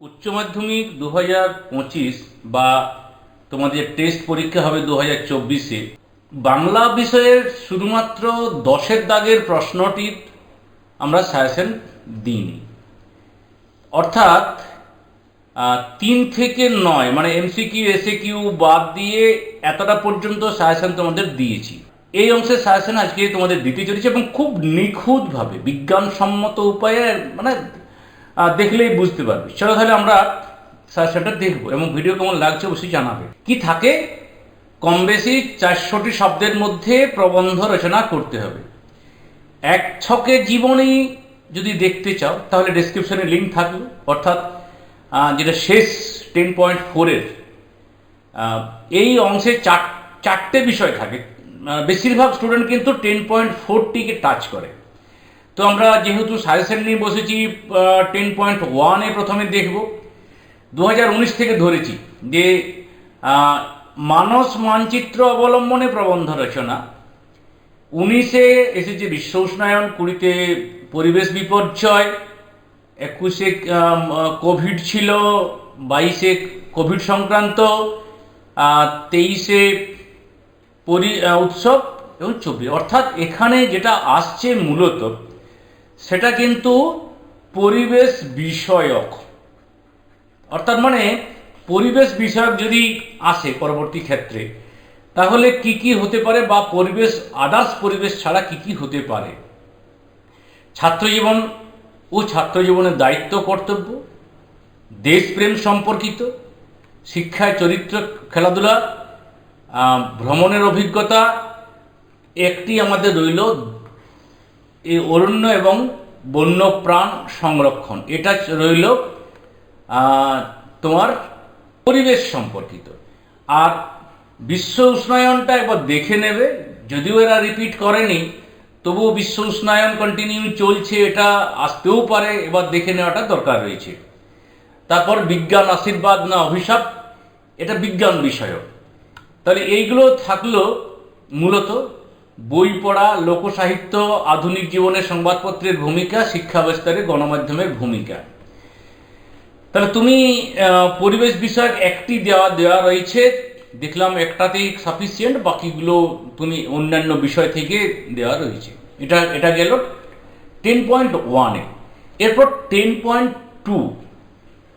উচ্চ মাধ্যমিক দু হাজার পঁচিশ বা তোমাদের টেস্ট পরীক্ষা হবে দু হাজার চব্বিশে, বাংলা বিষয়ের শুধুমাত্র দশের দাগের প্রশ্নটির আমরা সাজেশন দিইনি। অর্থাৎ তিন থেকে নয় মানে এমসিকিউ এসে কিউ বাদ দিয়ে এতটা পর্যন্ত সাজেশন তোমাদের দিয়েছি। এই অংশের সাজেশন আজকে তোমাদের দিতে চলেছে এবং খুব নিখুঁতভাবে বিজ্ঞানসম্মত উপায়ে মানে দেখলেই বুঝতে পারবে। চলো তাহলে আমরা সাজেশনটা দেখব এবং ভিডিও কেমন লাগছে অবশ্যই জানাবে। কি থাকে? কম বেশি চারশোটি শব্দের মধ্যে প্রবন্ধ রচনা করতে হবে। এক ছকে জীবনী যদি দেখতে চাও, তাহলে ডেসক্রিপশনে লিঙ্ক থাকবে। অর্থাৎ যেটা শেষ টেন পয়েন্ট ফোরের এই অংশে চার, চারটে বিষয় থাকে। বেশিরভাগ স্টুডেন্ট কিন্তু টেন পয়েন্ট ফোরটিকে টাচ করে। তো আমরা যেহেতু সাজেশন নিয়ে বসেছি টেন পয়েন্ট ওয়ানে প্রথমে দেখব। দু হাজার উনিশ থেকে ধরেছি যে মানস মানচিত্র অবলম্বনে প্রবন্ধ রচনা। উনিশে এসেছে বিশ্ব উষ্ণায়ন, কুড়িতে পরিবেশ বিপর্যয়, একুশে কোভিড ছিল, বাইশে কোভিড সংক্রান্ত তেইশে পরি উৎসব এবং চব্বিশ। অর্থাৎ এখানে যেটা আসছে মূলত সেটা কিন্তু পরিবেশ বিষয়ক। অর্থাৎ মানে পরিবেশ বিষয়ক যদি আসে পরবর্তী ক্ষেত্রে, তাহলে কি কি হতে পারে বা পরিবেশ আদার্স পরিবেশ ছাড়া কি কি হতে পারে? ছাত্রজীবন ও ছাত্রজীবনের দায়িত্ব কর্তব্য, দেশপ্রেম সম্পর্কিত, শিক্ষায় চরিত্র, খেলাধুলা ভ্রমণের অভিজ্ঞতা, একটি আমাদের রইল এই অরণ্য এবং বন্যপ্রাণ সংরক্ষণ। এটা রইল তোমার পরিবেশ সম্পর্কিত। আর বিশ্ব উষ্ণায়নটা একবার দেখে নেবে, যদিও এরা রিপিট করেনি, তবুও বিশ্ব উষ্ণায়ন কন্টিনিউ চলছে, এটা আসতেও পারে, এবার দেখে নেওয়াটা দরকার রয়েছে। তারপর বিজ্ঞান আশীর্বাদ না অভিশাপ, এটা বিজ্ঞান বিষয়ক। তাহলে এইগুলো থাকল মূলত বই পড়া, লোকসাহিত্য, আধুনিক জীবনের সংবাদপত্রের ভূমিকা, শিক্ষা বিস্তারে গণমাধ্যমের ভূমিকা। তাহলে তুমি পরিবেশ বিষয়ক একটি দেওয়া দেওয়া রয়েছে। দেখলাম একটাতেই সাফিসিয়েন্ট বাকিগুলো তুমি অন্যান্য বিষয় থেকে দেওয়া রয়েছে। এটা এটা গেল টেন পয়েন্ট ওয়ানে এরপর ten point two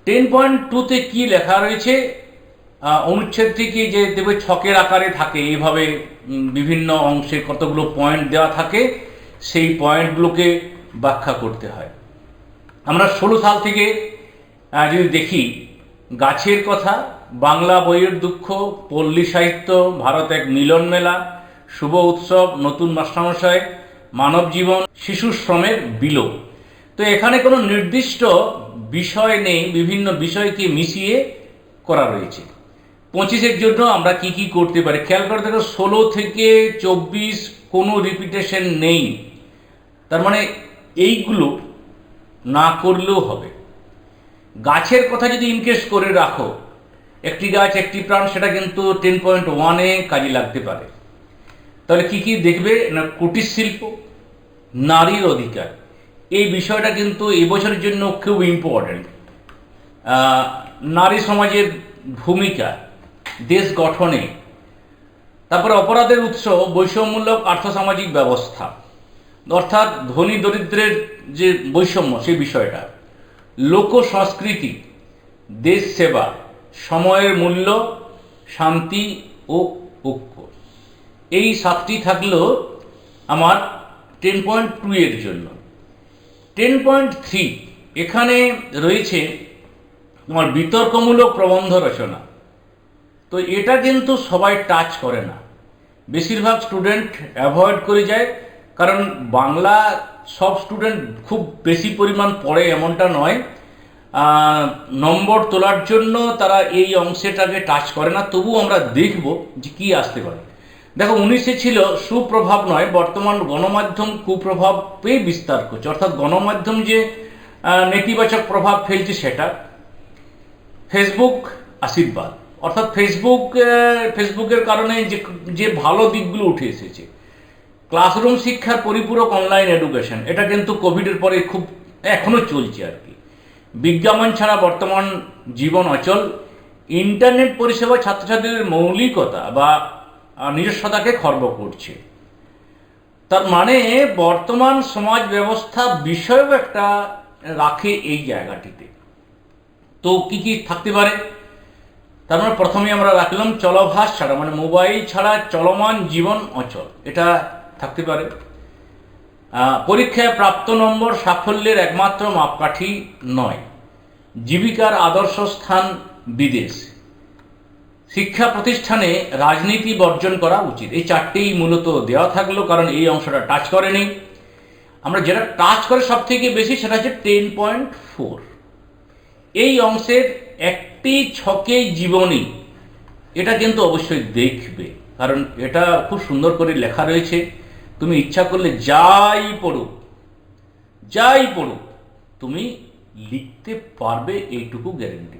ten point টুতে কী লেখা রয়েছে? আহ, অনুচ্ছেদ থেকে যে দেবে ছকের আকারে থাকে এইভাবে বিভিন্ন অংশে কতগুলো পয়েন্ট দেওয়া থাকে সেই পয়েন্টগুলোকে ব্যাখ্যা করতে হয়। আমরা ষোলো সাল থেকে যদি দেখি গাছের কথা বাংলা বইয়ের দুঃখ পল্লী সাহিত্য ভারত এক মিলন মেলা শুভ উৎসব নতুন মাস্টারমশাই মানব জীবন শিশু শ্রমের বিলোপ তো এখানে কোনো নির্দিষ্ট বিষয় নেই বিভিন্ন বিষয়কে মিশিয়ে করা রয়েছে। পঁচিশের জন্য আমরা কি কি করতে পারি? খেয়াল করে দেখো, ষোলো থেকে চব্বিশ কোনো রিপিটেশন নেই। তার মানে এইগুলো না করলেও হবে। গাছের কথা যদি ইনকেস করে রাখো, একটি গাছ, একটি প্রাণ, সেটা কিন্তু টেন পয়েন্ট ওয়ানে কাজে লাগতে পারে। তাহলে কি কি দেখবে? না, কুটির শিল্প, নারীর অধিকার। এই বিষয়টা কিন্তু এবছরের জন্য খুব ইম্পর্ট্যান্ট নারী সমাজের ভূমিকা দেশ গঠনে। তারপরে অপরাধের উৎস বৈষম্যমূলক আর্থসামাজিক ব্যবস্থা। অর্থাৎ ধনী দরিদ্রের যে বৈষম্য, সেই বিষয়টা। লোক সংস্কৃতি, দেশ সেবা, সময়ের মূল্য, শান্তি ও ঐক্য। এই সাতটি থাকল আমার টেন পয়েন্ট টু এর জন্য। টেন পয়েন্ট থ্রি এখানে রয়েছে তোমার বিতর্কমূলক প্রবন্ধ রচনা। তো এটা কিন্তু সবাই টাচ করে না। বেশিরভাগ স্টুডেন্ট অ্যাভয়েড করে যায়, কারণ বাংলা সব স্টুডেন্ট খুব বেশি পরিমাণ পড়ে এমনটা নয়। নম্বর তোলার জন্য তারা এই অংশটাকে টাচ করে না। তবু আমরা দেখব যে কি আসতে পারে। দেখো, উনিশে ছিল সুপ্রভাব নয়, বর্তমান গণমাধ্যম কুপ্রভাব পেয়ে বিস্তার করছে। অর্থাৎ গণমাধ্যম যে নেতিবাচক প্রভাব ফেলছে সেটা। ফেসবুক আশীর্বাদ। অর্থাৎ ফেসবুক ফেসবুকের কারণে যে যে ভালো দিকগুলো উঠে এসেছে। ক্লাসরুম শিক্ষার পরিপূরক অনলাইন এডুকেশন এটা কিন্তু কোভিডের পরে খুব, এখনও চলছে আর কি। বিজ্ঞাপন ছাড়া বর্তমান জীবন অচল। ইন্টারনেট পরিষেবা ছাত্রছাত্রীদের মৌলিকতা বা নিজস্বতাকে খর্ব করছে। তার মানে বর্তমান সমাজ ব্যবস্থা বিষয়ও একটা রাখে এই জায়গাটিতে। তো কি কি থাকতে পারে? তার মানে প্রথমে আমরা রাখলাম চলভাস ছাড়া মানে মোবাইল ছাড়া চলমান জীবন অচল। এটা থাকতে পারে। পরীক্ষায় প্রাপ্ত নম্বর সাফল্যের একমাত্র মাপকাঠি নয়। জীবিকার আদর্শ স্থান বিদেশ। শিক্ষা প্রতিষ্ঠানে রাজনীতি বর্জন করা উচিত। এই চারটেই মূলত দেওয়া থাকল, কারণ এই অংশটা টাচ করেনি। আমরা যেটা টাচ করে সব থেকে বেশি সেটা হচ্ছে টেন পয়েন্ট ফোর এই অংশের একটি ছকে জীবনী। এটা কিন্তু অবশ্যই দেখবে, কারণ এটা খুব সুন্দর করে লেখা রয়েছে। তুমি ইচ্ছা করলে যাই পড়ো যাই পড়ো তুমি লিখতে পারবে এইটুকু গ্যারেন্টি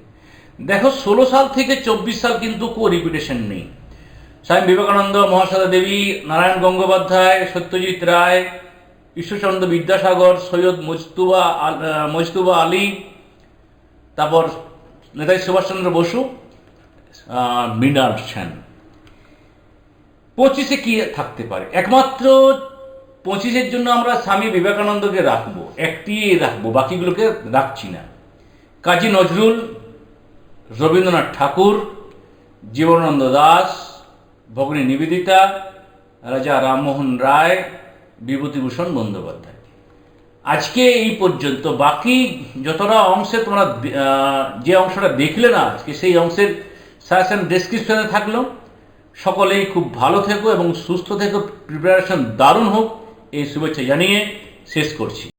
দেখো, ষোলো সাল থেকে চব্বিশ সাল কিন্তু কো রিপিটেশন নেই। স্বামী বিবেকানন্দ মহাসাদা দেবী, নারায়ণ গঙ্গোপাধ্যায়, সত্যজিৎ রায়, ঈশ্বরচন্দ্র বিদ্যাসাগর, সৈয়দ মজতুবা মজতুবা আলী, তারপর নেতাজি সুভাষচন্দ্র বসু মৃণাল সেন। পঁচিশে কি থাকতে পারে? একমাত্র পঁচিশের জন্য আমরা স্বামী বিবেকানন্দকে রাখব, একটি রাখব, বাকিগুলোকে রাখছি না। কাজী নজরুল, রবীন্দ্রনাথ ঠাকুর, জীবনানন্দ দাস, ভগিনী নিবেদিতা, রাজা রামমোহন রায়, বিভূতিভূষণ বন্দ্যোপাধ্যায়। আজকে এই পর্যন্ত। বাকি যতটা অংশে তোমরা যে অংশটা দেখলে না আজকে, সেই অংশের সাজেশন ডেসক্রিপশনে থাকল। সকলেই খুব ভালো থেকো এবং সুস্থ থেকো। প্রিপারেশন দারুণ হোক। এই শুভেচ্ছা জানিয়ে শেষ করছি।